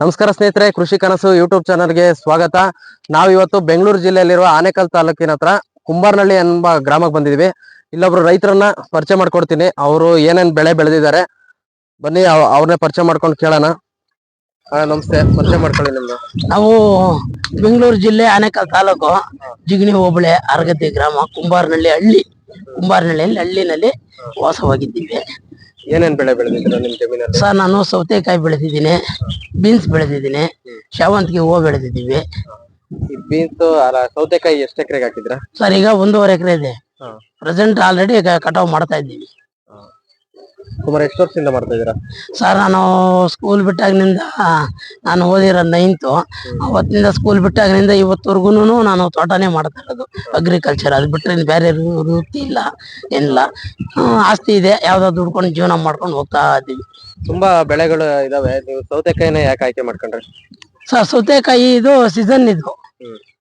ನಮಸ್ಕಾರ ಸ್ನೇಹಿತರೆ ಕೃಷಿ ಕನಸು ಯೂಟ್ಯೂಬ್ ಚಾನಲ್ಗೆ ಸ್ವಾಗತ. ನಾವು ಇವತ್ತು ಬೆಂಗಳೂರು ಜಿಲ್ಲೆಯಲ್ಲಿರುವ ಆನೇಕಲ್ ತಾಲೂಕಿನ ಹತ್ರ ಕುಂಬಾರ್ನಹಳ್ಳಿ ಎಂಬ ಗ್ರಾಮಕ್ಕೆ ಬಂದಿದ್ದೀವಿ. ಇಲ್ಲೊಬ್ರು ರೈತರನ್ನ ಪರಿಚಯ ಮಾಡ್ಕೊಡ್ತೀನಿ. ಅವರು ಏನೇನ್ ಬೆಳೆ ಬೆಳೆದಿದ್ದಾರೆ ಬನ್ನಿ ಅವ್- ಅವ್ರನ್ನೇ ಪರಿಚಯ ಮಾಡ್ಕೊಂಡು ಕೇಳೋಣ. ನಮಸ್ತೆ. ಪರಿಚಯ ಮಾಡ್ಕೊಳ್ಳಿ ನಿಮ್ದು ನಾವು ಬೆಂಗಳೂರು ಜಿಲ್ಲೆ ಆನೇಕಲ್ ತಾಲೂಕು ಜಿಗಣಿ ಹೋಬಳಿ ಅರಗತಿ ಗ್ರಾಮ ಕುಂಬಾರ್ನಹಳ್ಳಿ ಹಳ್ಳಿ. ಕುಂಬಾರ್ನಹಳ್ಳಿಯಲ್ಲಿ ಹಳ್ಳಿನಲ್ಲಿ ವಾಸವಾಗಿದ್ದೀವಿ. ಏನೇನ್ ಬೆಳೆ ಬೆಳೆದಿದ್ದೀರಾ ನಿಮ್ಮ ಜಮೀನಲ್ಲಿ? ಸರ್ ನಾನು ಸೌತೆಕಾಯಿ ಬೆಳೆದಿದ್ದೀನಿ. ಬೀನ್ಸ್ ಬೆಳೆದಿದ್ದೀನಿ. ಶಾವಂತಿಗೆ ಹೂವು ಬೆಳೆದಿದ್ದೀವಿ. ಈ ಬೀನ್ಸ್ ಅಲ್ಲ ಸೌತೆಕಾಯಿ ಎಷ್ಟು ಎಕರೆಗೆ ಹಾಕಿದ್ರ ಸರ್ ಈಗ ಒಂದೂವರೆ ಎಕರೆ ಇದೆ. ಪ್ರೆಸೆಂಟ್ ಆಲ್ರೆಡಿ ಕಟಾವ್ ಮಾಡ್ತಾ ಇದ್ದೀವಿ. ಸುಮಾರು ಎಷ್ಟು ವರ್ಷದಿಂದ ಮಾಡ್ತಾ ಇದ್ದೀರಾ? ಸರ್ ನಾನು ಸ್ಕೂಲ್ ಬಿಟ್ಟಾಗಿನಿಂದ ನಾನು ಓದಿರೋ ನೈನ್ತು ಅವತ್ತಿನಿಂದ ಸ್ಕೂಲ್ ಬಿಟ್ಟಾಗಿನಿಂದ ಇವತ್ತವರೆಗೂ ನಾನು ತೋಟನೇ ಮಾಡ್ತಾ ಇರೋದು. ಅಗ್ರಿಕಲ್ಚರ್ ಅದು ಬಿಟ್ಟರೆ ಇನ್ನು ಬೇರೆ ವೃತ್ತಿ ಇಲ್ಲ ಏನಿಲ್ಲ. ಆಸ್ತಿ ಇದೆ. ಯಾವುದೋ ದುಡ್ಕೊಂಡು ಜೀವನ ಮಾಡ್ಕೊಂಡು ಹೋಗ್ತಾ ಇದ್ದೀವಿ. ತುಂಬಾ ಬೆಳೆಗಳು ಇದಾವೆ. ನೀವು ಸೌತೆಕಾಯಿನ ಯಾಕೆ ಆಯ್ಕೆ ಮಾಡ್ಕೊಂಡ್ರಿ? ಸರ್ ಸೌತೆಕಾಯಿ ಇದು ಸೀಸನ್ ಇದು.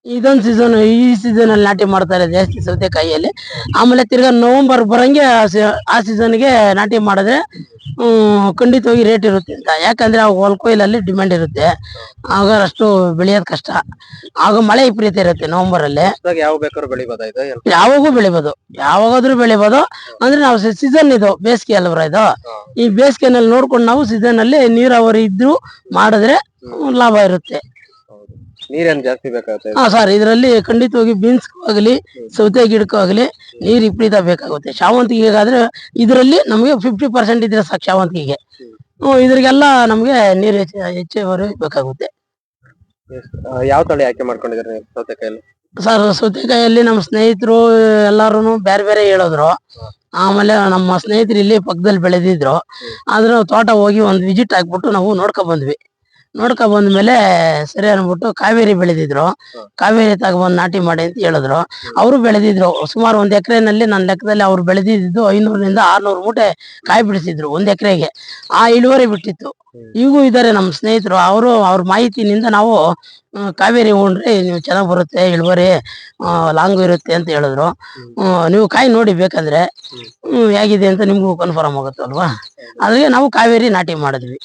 ಇದೊಂದು ಸೀಸನ್ ಈ ಸೀಸನ್ ಅಲ್ಲಿ ನಾಟಿ ಮಾಡ್ತಾರೆ ಜಾಸ್ತಿ ಸೌತೆಕಾಯಿಯಲ್ಲಿ. ಆಮೇಲೆ ತಿರ್ಗಾ ನವೆಂಬರ್ ಬರಂಗೆ ಆ ಸೀಸನ್ ಸೀಸನ್ಗೆ ನಾಟಿ ಮಾಡಿದ್ರೆ ಖಂಡಿತವಾಗಿ ರೇಟ್ ಇರುತ್ತೆ ಅಂತ. ಯಾಕಂದ್ರೆ ಆ ಹೊಲ್ಕೊಯ್ಲಲ್ಲಿ ಡಿಮ್ಯಾಂಡ್ ಇರುತ್ತೆ. ಆಗ ಅಷ್ಟು ಬೆಳೆಯೋದ್ ಕಷ್ಟ. ಆಗ ಮಳೆ ವಿಪರೀತ ಇರುತ್ತೆ ನವೆಂಬರ್ ಅಲ್ಲಿ. ಹೊಸ್ದಾಗಿ ಯಾವ ಬೇಕಾದ್ರೂ ಬೆಳಿಬೋದಾ? ಯಾವಾಗೂ ಬೆಳಿಬೋದು. ಯಾವಾಗಾದ್ರೂ ಬೆಳಿಬೋದು. ಅಂದ್ರೆ ನಾವು ಸೀಸನ್ ಇದು ಬೇಸಿಗೆ ಅಲ್ವರ ಇದು? ಈ ಬೇಸಿಗೆನಲ್ಲಿ ನೋಡ್ಕೊಂಡು ನಾವು ಸೀಸನ್ ಅಲ್ಲಿ ನೀರಾವರಿ ಇದ್ರು ಮಾಡಿದ್ರೆ ಲಾಭ ಇರುತ್ತೆ. ನೀರೇನ್ ಜಾಸ್ತಿ ಬೇಕಾಗುತ್ತೆ? ಹಾ ಸರ್ ಇದರಲ್ಲಿ ಖಂಡಿತವಾಗಿ ಬೀನ್ಸ್ ಆಗಲಿ ಸೌತೆ ಗಿಡಕ್ಕೂ ಆಗಲಿ ನೀರ್ ವಿಪರೀತ ಬೇಕಾಗುತ್ತೆ. ಶಾವಂತಿಗೆಗಾದ್ರೆ ಇದರಲ್ಲಿ ನಮಗೆ ಫಿಫ್ಟಿ ಪರ್ಸೆಂಟ್ ಇದ್ರೆ ಸಾಕು ಶಾವಂತಿಗೆ ಹ್ಮ್, ಇದ್ರಿಗೆಲ್ಲ ನಮ್ಗೆ ನೀರು ಹೆಚ್ಚು ಹೆಚ್ಚುವರಿ ಬೇಕಾಗುತ್ತೆ. ಯಾವ ತಳಿ ಆಯ್ಕೆ ಮಾಡ್ಕೊಂಡಿದ್ರೆ ನೀವು ಸೌತೆಕಾಯಲ್ಲಿ? ಸರ್ ಸೌತೆಕಾಯಲ್ಲಿ ನಮ್ಮ ಸ್ನೇಹಿತರು ಎಲ್ಲಾರು ಬೇರೆ ಬೇರೆ ಹೇಳಿದ್ರು. ಆಮೇಲೆ ನಮ್ಮ ಸ್ನೇಹಿತರು ಇಲ್ಲಿ ಪಕ್ಕದಲ್ಲಿ ಬೆಳೆದಿದ್ರು. ಆದ್ರೆ ನಾವು ತೋಟ ಹೋಗಿ ಒಂದ್ ವಿಸಿಟ್ ಹಾಕ್ಬಿಟ್ಟು ನಾವು ನೋಡ್ಕೊಂಡ್ ಬಂದ್ವಿ. ನೋಡ್ಕೊಂಡ್ ಬಂದ್ಮೇಲೆ ಸರಿ ಅನ್ಬಿಟ್ಟು ಕಾವೇರಿ ಬೆಳೆದಿದ್ರು. ಕಾವೇರಿ ತಗೊಬಂದ್ ನಾಟಿ ಮಾಡಿ ಅಂತ ಹೇಳಿದ್ರು. ಅವರು ಬೆಳೆದಿದ್ರು. ಸುಮಾರು ಒಂದ್ ಎಕರೆನಲ್ಲಿ ನನ್ನ ಲೆಕ್ಕದಲ್ಲಿ ಅವ್ರು ಬೆಳೆದಿದ್ದು ಐನೂರರಿಂದ ಆರ್ನೂರು ಮೂಟೆ ಕಾಯಿ ಬಿಡಿಸಿದ್ರು ಒಂದ್ ಎಕರೆಗೆ. ಆ ಇಳುವರಿ ಬಿಟ್ಟಿತ್ತು. ಈಗೂ ಇದಾರೆ ನಮ್ಮ ಸ್ನೇಹಿತರು. ಅವರು ಅವ್ರ ಮಾಹಿತಿನಿಂದ ನಾವು ಕಾವೇರಿ ಉಂಡ್ರೆ ನೀವು ಚೆನ್ನಾಗ್ ಬರುತ್ತೆ ಇಳುವರಿ ಲಾಂಗ್ ಇರುತ್ತೆ ಅಂತ ಹೇಳಿದ್ರು. ನೀವು ಕಾಯಿ ನೋಡಿ ಬೇಕಂದ್ರೆ ಹ್ಮ್, ಹೇಗಿದೆ ಅಂತ ನಿಮಗೂ ಕನ್ಫರ್ಮ್ ಆಗುತ್ತೆ ಅಲ್ವಾ? ಅದ್ರಿಗೆ ನಾವು ಕಾವೇರಿ ನಾಟಿ ಮಾಡಿದ್ವಿ.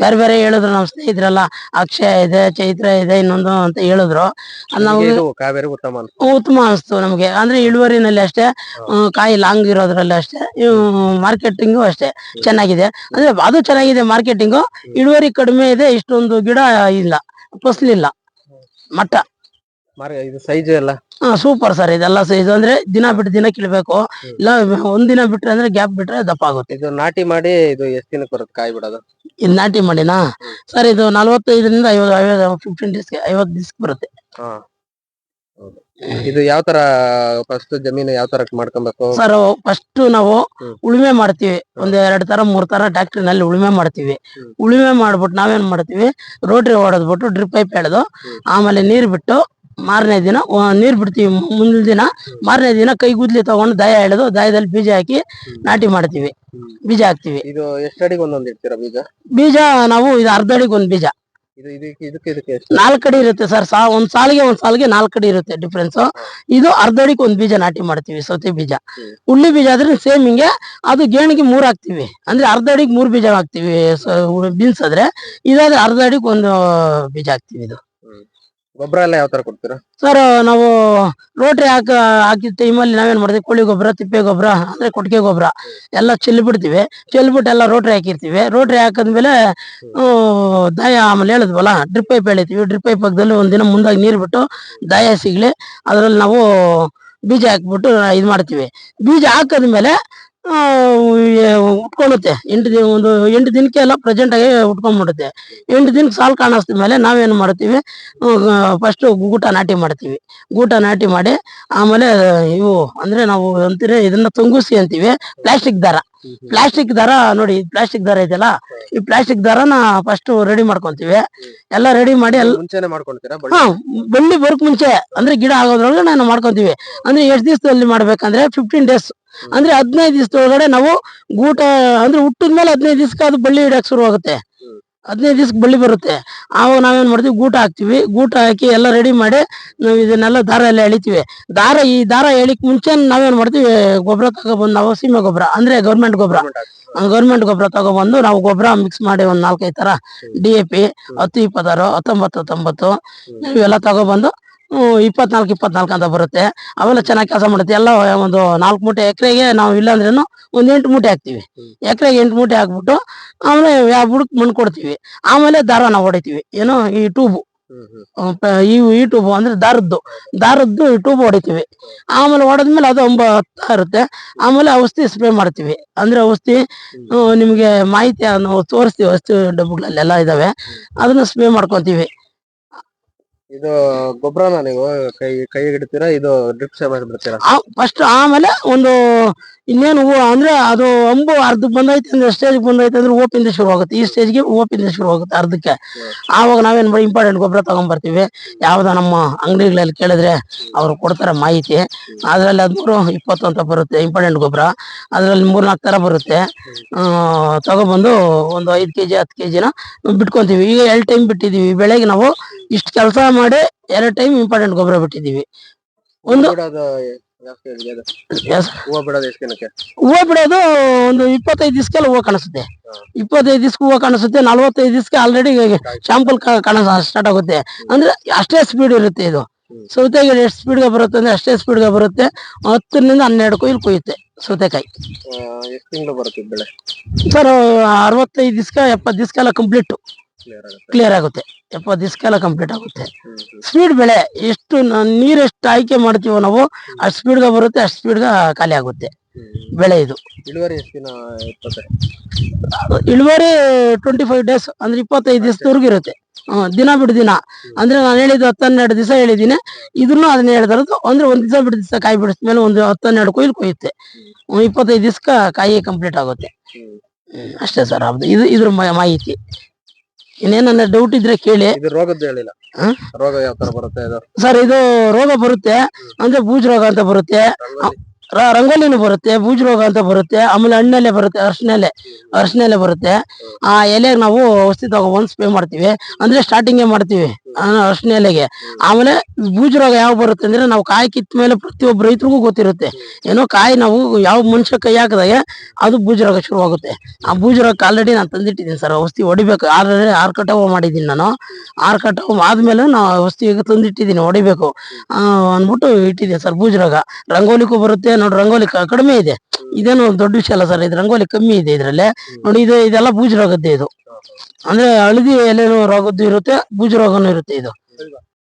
ಬೇರೆ ಬೇರೆ ಹೇಳಿದ್ರು ನಮ್ಮ ಸ್ನೇಹಿತರೆಲ್ಲ ಅಕ್ಷಯ ಇದೆ ಚೈತ್ರ ಇದೆ ಇನ್ನೊಂದು ಅಂತ ಹೇಳಿದ್ರು. ನಾವು ಕಾವೇರಿ ಉತ್ತಮ ಉತ್ತಮ ಅನಿಸ್ತು ನಮಗೆ. ಅಂದ್ರೆ ಇಳುವರಿನಲ್ಲಿ ಅಷ್ಟೇ ಕಾಯಿ ಲಾಂಗ್ ಇರೋದ್ರಲ್ಲಿ ಅಷ್ಟೇ ಮಾರ್ಕೆಟಿಂಗು ಅಷ್ಟೇ ಚೆನ್ನಾಗಿದೆ. ಅಂದ್ರೆ ಅದು ಚೆನ್ನಾಗಿದೆ ಮಾರ್ಕೆಟಿಂಗು ಇಳುವರಿ ಕಡಿಮೆ ಇದೆ ಇಷ್ಟೊಂದು ಗಿಡ ಇಲ್ಲ ಫಸ್ಲಿಲ್ಲ ಮಟ್ಟ ಮಾರ್ ಇದು ಸೈಜ್ ಎಲ್ಲ. ಸೂಪರ್ ಸರ್ ಇದೆಲ್ಲ ಸೈಜ್ ಅಂದ್ರೆ ದಿನ ಬಿಟ್ಟು ದಿನ ಕಿಳ್ಬೇಕು. ಇಲ್ಲ ಒಂದಿನ ಬಿಟ್ರೆ ಅಂದ್ರೆ ಗ್ಯಾಪ್ ಬಿಟ್ರೆ ದಪ್ಪ ಆಗುತ್ತೆ. ಇದು ನಾಟಿ ಮಾಡಿ ಇದು ಎಷ್ಟು ದಿನಕ್ಕೆ ಬರುತ್ತೆ ಕಾಯಿ ಬಿಡೋದು? ಇದು ನಾಟಿ ಮಾಡಿನಾ? ಸರ್ ಇದು ನಲ್ವತ್ತೈದರಿಂದ ಐವತ್ತು ಐವತ್ತು ಫಿಫ್ಟೀನ್ ಡೇಸ್ಗೆ ಐವತ್ತು ದಿವ್ಸಕ್ಕೆ ಬರುತ್ತೆ. ಹಾ. ಇದು ಯಾವ ತರ ಫಸ್ಟ್ ಜಮೀನು ಯಾವ ತರ ಮಾಡ್ಕೊಬೇಕು? ಸರ್ ಫಸ್ಟ್ ನಾವು. ಉಳುಮೆ ಮಾಡ್ತೀವಿ. ಒಂದ್ ಎರಡ್ ತರ ಮೂರ್ ತರ ಟ್ರಾಕ್ಟರ್ನಲ್ಲಿ ಉಳುಮೆ ಮಾಡ್ತೀವಿ. ಉಳುಮೆ ಮಾಡ್ಬಿಟ್ಟು ನಾವೇನ್ ಮಾಡ್ತೀವಿ? ರೋಟ್ರಿ ಹೊಡೆದ್ಬಿಟ್ಟು ಡ್ರಿಪ್ ಪೈಪ್ ಎಳೆದು ಆಮೇಲೆ ನೀರ್ ಬಿಟ್ಟು ಮಾರನೇ ದಿನ ನೀರ್ ಬಿಡ್ತೀವಿ ಮುಂದಿನ ದಿನ. ಮಾರನೇ ದಿನ ಕೈ ಗುದ್ಲಿ ತಗೊಂಡು ದಯ ಎಳೆದು ದಯದಲ್ಲಿ ಬೀಜ ಹಾಕಿ ನಾಟಿ ಮಾಡ್ತೀವಿ. ಬೀಜ ಹಾಕ್ತಿವಿ. ಇದು ಎಷ್ಟು ಅಡಿಗೆ ಒಂದೊಂದು ಇಡ್ತೀರಾ ಬೀಜ? ಬೀಜ ನಾವು ಇದು ಅರ್ಧ ಅಡಿಗೆ ಒಂದ್ ಬೀಜ. ಇದು ಇದಕ್ಕೆ ಇದಕ್ಕೆ ಇದಕ್ಕೆ ಎಷ್ಟು? ನಾಲ್ಕು ಅಡಿ ಇರುತ್ತೆ ಸರ್ ಸಾ ಒಂದ್ ಸಾಲಿಗೆ ಒಂದ್ ಸಾಲಿಗೆ ನಾಲ್ಕಡಿ ಅಡಿ ಇರುತ್ತೆ ಡಿಫ್ರೆನ್ಸ್ ಇದು ಅರ್ಧ ಅಡಿಗೆ ಒಂದ್ ಬೀಜ ನಾಟಿ ಮಾಡ್ತೀವಿ ಸೌತೆ ಬೀಜ. ಹುಳ್ಳಿ ಉಳ್ಳಿ ಬೀಜ ಆದ್ರೆ ಸೇಮ್ ಹಿಂಗೆ ಅದು ಗೇಣಿಗೆ ಮೂರ್ ಹಾಕ್ತಿವಿ. ಅಂದ್ರೆ ಅರ್ಧ ಅಡಿಗೆ ಮೂರ್ ಬೀಜ ಹಾಕ್ತಿವಿ ಬೀನ್ಸ್ ಆದ್ರೆ ಇದಾದ್ರೆ ಅರ್ಧ ಅಡಿಗೆ ಒಂದು ಬೀಜ ಹಾಕ್ತಿವಿ ಇದು. ಗೊಬ್ಬರ ಎಲ್ಲ ಯಾವ ತರ ಕೊಡ್ತೀರಾ? ಸರ್ ನಾವು ರೋಟ್ರಿ ಹಾಕ, ಹಾಕಿದ ಟೈಮಲ್ಲಿ ನಾವೇನ್ ಮಾಡ್ತೀವಿ ಕೋಳಿ ಗೊಬ್ಬರ, ತಿಪ್ಪೆ ಗೊಬ್ಬರ, ಅಂದ್ರೆ ಕೊಟ್ಟಿಗೆ ಗೊಬ್ಬರ ಎಲ್ಲ ಚೆಲ್ಲಿ ಬಿಡ್ತೀವಿ. ಚೆಲ್ಬಿಟ್ಟು ಎಲ್ಲ ರೋಟ್ರಿ ಹಾಕಿರ್ತೀವಿ. ರೋಟ್ರಿ ಹಾಕಿದ್ಮೇಲೆ ದಯ ಆಮೇಲೆ ಹೇಳಿದ್ವಲ್ಲ ಡ್ರಿಪ್ ಪೈಪ್ ಎಳಿತೀವಿ. ಡ್ರಿಪ್ ಪೈಪ್ ಪಕ್ಕದಲ್ಲಿ ಒಂದಿನ ಮುಂದಾಗಿ ನೀರು ಬಿಟ್ಟು ದಾಯ ಸಿಗ್ಲಿ. ಅದ್ರಲ್ಲಿ ನಾವು ಬೀಜ ಹಾಕ್ಬಿಟ್ಟು ಇದು ಮಾಡ್ತೀವಿ. ಬೀಜ ಹಾಕದ್ಮೇಲೆ ಉಟ್ಕೊಳ್ಳುತ್ತೆ. ಎಂಟು ದಿನ, ಒಂದು ಎಂಟು ದಿನಕ್ಕೆ ಎಲ್ಲ ಪ್ರೆಸೆಂಟ್ ಆಗಿ ಉಟ್ಕೊಂಡ್ಬಿಡುತ್ತೆ ಎಂಟು ದಿನಕ್ಕೆ ಸಾಲು ಕಾಣಿಸ್ದ ಮೇಲೆ ನಾವೇನು ಮಾಡ್ತೀವಿ? ಫಸ್ಟ್ ಗೂಟ ನಾಟಿ ಮಾಡ್ತೀವಿ. ಗೂಟ ನಾಟಿ ಮಾಡಿ, ಆಮೇಲೆ ಇವು ಅಂದ್ರೆ ನಾವು ಅಂತೀರಿ ಇದನ್ನ ತುಂಗುಸಿ ಅಂತೀವಿ ಪ್ಲಾಸ್ಟಿಕ್ ದಾರ. ಪ್ಲಾಸ್ಟಿಕ್ ದಾರ ನೋಡಿ ಪ್ಲಾಸ್ಟಿಕ್ ದಾರ ಇದೆಯಲ್ಲ ಈ ಪ್ಲಾಸ್ಟಿಕ್ ದಾರನ ಫಸ್ಟ್ ರೆಡಿ ಮಾಡ್ಕೊಂತೀವಿ. ಎಲ್ಲ ರೆಡಿ ಮಾಡಿ? ಹಾ ಬಳ್ಳಿ ಬರಕ್ ಮುಂಚೆ ಅಂದ್ರೆ ಗಿಡ ಆಗೋದ್ರೊಳಗೆ ನಾನು ಮಾಡ್ಕೊಂತೀವಿ. ಅಂದ್ರೆ ಎಷ್ಟು ದಿವಸದಲ್ಲಿ ಮಾಡ್ಬೇಕಂದ್ರೆ ಫಿಫ್ಟೀನ್ ಡೇಸ್ ಅಂದ್ರೆ ಹದಿನೈದು ದಿವಸದೊಳಗಡೆ ನಾವು ಗೂಟ ಅಂದ್ರೆ ಹುಟ್ಟಿದ್ಮೇಲೆ ಹದಿನೈದು ದಿವಸಕ್ಕೆ ಅದು ಬಳ್ಳಿ ಹಿಡಿಯಕ್ ಶುರು ಆಗುತ್ತೆ. ಹದಿನೈದು ದಿವ್ಸಕ್ಕೆ ಬಳ್ಳಿ ಬರುತ್ತೆ. ಆವಾಗ ನಾವೇನು ಮಾಡ್ತೀವಿ? ಗೂಟ ಹಾಕ್ತಿವಿ. ಗೂಟ ಹಾಕಿ ಎಲ್ಲ ರೆಡಿ ಮಾಡಿ ನಾವು ಇದನ್ನೆಲ್ಲ ದಾರ ಎಲ್ಲ ಎಳಿತೀವಿ. ದಾರ ಈ ದಾರ ಎಳಿಕ್ ಮುಂಚೆ ನಾವೇನು ಮಾಡ್ತೀವಿ? ಗೊಬ್ಬರ ತಗೊಬಂದು ನಾವು ಸೀಮೆ ಗೊಬ್ಬರ ಅಂದ್ರೆ ಗೌರ್ಮೆಂಟ್ ಗೊಬ್ಬರ ಗೌರ್ಮೆಂಟ್ ಗೊಬ್ಬರ ತಗೊಬಂದು ನಾವು ಗೊಬ್ಬರ ಮಿಕ್ಸ್ ಮಾಡಿ ಒಂದು ನಾಲ್ಕೈದು ತರ ಡಿ ಎ ಪಿ ಹತ್ತು ಇಪ್ಪತ್ತಾರು ಹತ್ತೊಂಬತ್ತು ಹತ್ತೊಂಬತ್ತು ಇವೆಲ್ಲ ತಗೊಬಂದು ಇಪ್ಪತ್ನಾಲ್ಕು ಇಪ್ಪತ್ನಾಲ್ಕು ಅಂತ ಬರುತ್ತೆ. ಅವೆಲ್ಲ ಚೆನ್ನಾಗಿ ಕೆಲಸ ಮಾಡುತ್ತೆ. ಎಲ್ಲ ಒಂದು ನಾಲ್ಕು ಮೂಟೆ ಎಕರೆಗೆ ನಾವು ಇಲ್ಲ ಒಂದು ಒಂದ್ ಎಂಟು ಮೂಟೆ ಹಾಕ್ತಿವಿ. ಎಕರೆಗೆ ಎಂಟು ಮೂಟೆ ಹಾಕ್ಬಿಟ್ಟು ಆಮೇಲೆ ಯಾವ ಬುಡಕ್ ಮಣ್ಣು ಕೊಡ್ತೀವಿ. ಆಮೇಲೆ ದಾರ ನಾವು ಹೊಡಿತೀವಿ. ಏನೋ ಈ ಟ್ಯೂಬ್. ಈ ಈ ಟ್ಯೂಬ್ ಅಂದ್ರೆ ದಾರದ್ದು. ದಾರದ್ದು ಟ್ಯೂಬ್ ಹೊಡಿತೀವಿ. ಆಮೇಲೆ ಹೊಡೆದ್ಮೇಲೆ ಅದು ಒಂಬ ಇರುತ್ತೆ. ಆಮೇಲೆ ಔಷಧಿ ಸ್ಪ್ರೇ ಮಾಡ್ತೀವಿ. ಅಂದ್ರೆ ಔಷಧಿ ನಿಮಗೆ ನಿಮ್ಗೆ ಮಾಹಿತಿ ನಾವು ತೋರಿಸ್ತೀವಿ. ಔಷಧಿ ಡಬ್ಬಗಳಲ್ಲೆಲ್ಲ ಇದಾವೆ. ಅದನ್ನ ಸ್ಪ್ರೇ ಮಾಡ್ಕೊಂತೀವಿ. ಇದು ಗೊಬ್ಬರನ ನೀವು ಕೈ ಕೈ ಹಿಡಿತೀರಾ? ಇದು ಡ್ರಿಪ್ ಸೇವೆ ಬಿಡ್ತೀರಾ ಫಸ್ಟ್ ಆಮೇಲೆ ಒಂದು ಇನ್ನೇನು ಹೂವು ಅಂದ್ರೆ ಅದು ಅಂಬು ಅರ್ಧ ಬಂದೈತೆ ಅಂದ್ರೆ ಸ್ಟೇಜ್ ಬಂದೈತೆ ಅಂದ್ರೆ ಓಪಿಂದ ಶುರು ಆಗುತ್ತೆ. ಈ ಸ್ಟೇಜ್ಗೆ ಓಪಿಂದ ಶುರು ಆಗುತ್ತೆ ಅರ್ಧಕ್ಕೆ. ಆವಾಗ ನಾವೇನ್ ಮಾಡಿ ಇಂಪಾರ್ಟೆಂಟ್ ಗೊಬ್ಬರ ತಗೊಂಡ್ಬರ್ತೀವಿ ಯಾವ್ದೋ ನಮ್ಮ ಅಂಗಡಿಗಳಲ್ಲಿ ಕೇಳಿದ್ರೆ ಅವ್ರು ಕೊಡ್ತಾರೆ ಮಾಹಿತಿ. ಅದರಲ್ಲಿ ಹದಿಮೂರು ಇಪ್ಪತ್ತು ಅಂತ ಬರುತ್ತೆ ಇಂಪಾರ್ಟೆಂಟ್ ಗೊಬ್ಬರ. ಅದರಲ್ಲಿ ಮೂರ್ನಾಲ್ಕು ತರ ಬರುತ್ತೆ. ತಗೊಬಂದು ಒಂದು ಐದು ಕೆಜಿ, ಹತ್ತು ಕೆಜಿನ ಬಿಟ್ಕೊಂತೀವಿ. ಈಗ ಎರಡು ಟೈಮ್ ಬಿಟ್ಟಿದೀವಿ ಬೆಳಗ್ಗೆ ಬೆಳೆಗೆ ನಾವು ಇಷ್ಟು ಕೆಲಸ ಮಾಡಿ ಎರಡು ಟೈಮ್ ಇಂಪಾರ್ಟೆಂಟ್ ಗೊಬ್ಬರ ಬಿಟ್ಟಿದೀವಿ ಒಂದು ಹೂವು ಬಿಡೋದು ಎಷ್ಟು ದಿನಕ್ಕೆ? ಹೂವು ಬಿಡೋದು ಒಂದು ಇಪ್ಪತ್ತೈದು ದಿವಸಕ್ಕೆಲ್ಲ ಹೂವು ಕಾಣಿಸುತ್ತೆ. ಇಪ್ಪತ್ತೈದು ದಿವಸಕ್ಕೆ ಹೂವು ಕಾಣಿಸುತ್ತೆ ನಲವತ್ತೈದು ದಿವಸಕ್ಕೆ ಆಲ್ರೆಡಿ ಶಾಂಪಲ್ ಕಾಣ ಸ್ಟಾರ್ಟ್ ಆಗುತ್ತೆ. ಅಂದ್ರೆ ಅಷ್ಟೇ ಸ್ಪೀಡ್ ಇರುತ್ತೆ ಇದು. ಸೌತೆಕಾಯಿ ಎಷ್ಟು ಸ್ಪೀಡ್ಗೆ ಬರುತ್ತೆ ಅಂದ್ರೆ ಅಷ್ಟೇ ಸ್ಪೀಡ್ಗೆ ಬರುತ್ತೆ. ಹತ್ತರಿಂದ ಹನ್ನೆರಡು ಕೊಯ್ಲು ಕೊಯ್ಯುತ್ತೆ ಸೌತೆಕಾಯಿ. ಎಷ್ಟು ತಿಂಗಳು ಬರುತ್ತೆ ಬೆಳೆ? ಸರ್ ಅರವತ್ತೈದು ದಿವಸ ಎಪ್ಪತ್ತು ದಿವಸಕ್ಕೆಲ್ಲ ಕಂಪ್ಲೀಟ್ ಕ್ಲಿಯರ್ ಆಗುತ್ತೆ. ಎಪ್ಪತ್ತು ದಿವಸಕ್ಕೆಲ್ಲ ಕಂಪ್ಲೀಟ್ ಆಗುತ್ತೆ. ಸ್ಪೀಡ್ ಬೆಳೆ ಎಷ್ಟು ನೀರು ಎಷ್ಟು ಆಯ್ಕೆ ಮಾಡ್ತೀವೋ ನಾವು ಅಷ್ಟು ಸ್ಪೀಡ್ಗೆ ಬರುತ್ತೆ ಅಷ್ಟು ಸ್ಪೀಡ್ಗೆ ಖಾಲಿ ಆಗುತ್ತೆ. ಬೆಳೆ ಇದು. ಇಳುವರಿ ಟ್ವೆಂಟಿ ಫೈವ್ ಡೇಸ್ ಅಂದ್ರೆ ಇಪ್ಪತ್ತೈದು ದಿವಸದವರೆಗೂ ಇರುತ್ತೆ. ದಿನ ಬಿಡು ದಿನ. ಅಂದ್ರೆ ನಾನು ಹೇಳಿದ್ದು ಹತ್ತನ್ನೆರಡು ದಿವಸ ಹೇಳಿದ್ದೀನಿ. ಇದನ್ನು ಅದನ್ನ ಹೇಳ್ತಾರದು ಅಂದ್ರೆ ಒಂದ್ ದಿವಸ ಬಿಡು ದಿವಸ ಕಾಯಿ ಬಿಡಿಸ್ಮೇಲೆ ಒಂದು ಹತ್ತನ್ನೆರಡು ಕೊಯ್ಲು ಕೊಯ್ಯುತ್ತೆ. ಇಪ್ಪತ್ತೈದು ದಿವಸಕ್ಕೆ ಕಾಯಿ ಕಂಪ್ಲೀಟ್ ಆಗುತ್ತೆ. ಅಷ್ಟೇ ಸರ್ ಇದು ಇದ್ರ ಮಾಹಿತಿ. ಇನ್ನೇನನ್ನ ಡೌಟ್ ಇದ್ರೆ ಕೇಳಿ. ಇದು ರೋಗದ್ದು ಹೇಳಿಲ್ಲ? ರೋಗ ಯಾವ ತರ ಬರುತ್ತೆ ಇದು ಸರ್ ಇದು ರೋಗ ಬರುತ್ತೆ ಅಂದ್ರೆ ಬೂಜ್ ರೋಗ ಅಂತ ಬರುತ್ತೆ. ರಂಗೋಲಿ? ರ- ರಂಗೋಲಿನೂ ಬರುತ್ತೆ ಬೂಜ್ ರೋಗ ಅಂತ ಬರುತ್ತೆ ಆಮೇಲೆ ಹಣ್ಣೆಲೆ ಬರುತ್ತೆ ಅರ್ಶನೆಲೆ ಅರ್ಶನೆಲೆ ಬರುತ್ತೆ. ಆ ಎಲೆ ನಾವು ಔಷಧಿ ತಗೊಂಡ್ ಸ್ಪ್ರೇ ಮಾಡ್ತೀವಿ. ಅಂದ್ರೆ ಸ್ಟಾರ್ಟಿಂಗ್ ಮಾಡ್ತೀವಿ. ಅರ್ಶಿನ ಎಲೆಗೆ ಆಮೇಲೆ ಬೂಜು ರೋಗ ಯಾವ ಬರುತ್ತೆ ಅಂದ್ರೆ ನಾವು ಕಾಯಿ ಕಿತ್ತ ಮೇಲೆ ಪ್ರತಿಯೊಬ್ಬ ರೈತರಿಗೂ ಗೊತ್ತಿರುತ್ತೆ. ಏನೋ ಕಾಯಿ ನಾವು ಯಾವ ಮನುಷ್ಯ ಕೈ ಹಾಕಿದಾಗ ಅದು ಬೂಜ್ ರೋಗ ಶುರುವಾಗುತ್ತೆ. ಆ ಬೂಜು ರೋಗ ಆಲ್ರೆಡಿ ನಾನು ತಂದಿಟ್ಟಿದ್ದೀನಿ ಸರ್, ಔಷಧಿ ಹೊಡಿಬೇಕು. ಆಲ್ರೆಡಿ ಆರು ಕಟಾವು ಮಾಡಿದ್ದೀನಿ ನಾನು. ಆರು ಕಟಾವು ಆದ್ಮೇಲೆ ನಾವು ಔಷಧಿ ಈಗ ತಂದಿಟ್ಟಿದ್ದೀನಿ, ಹೊಡಿಬೇಕು. ಅಂದ್ಬಿಟ್ಟು ಇಟ್ಟಿದ್ದೀನಿ ಸರ್ ಬೂಜ್ ರೋಗ ರಂಗೋಲಿಗೂ ಬರುತ್ತೆ. ನೋಡಿ, ರಂಗೋಲಿ ಕಡಿಮೆ ಇದೆ. ಇದೇನು ದೊಡ್ಡ ವಿಷಯ ಅಲ್ಲ ಸರ್, ಇದು ರಂಗೋಲಿ ಕಮ್ಮಿ ಇದೆ ಇದರಲ್ಲಿ. ನೋಡಿ, ಇದು, ಇದೆಲ್ಲ ಬೂಜ್ ರೋಗದ್ದೇ ಇದು. ಅಂದ್ರೆ ಹಳದಿ ಎಲೆನೂ ರೋಗದ್ದು ಇರುತ್ತೆ ಬೂಜು ರೋಗನು ಇರುತ್ತೆ ಇದು.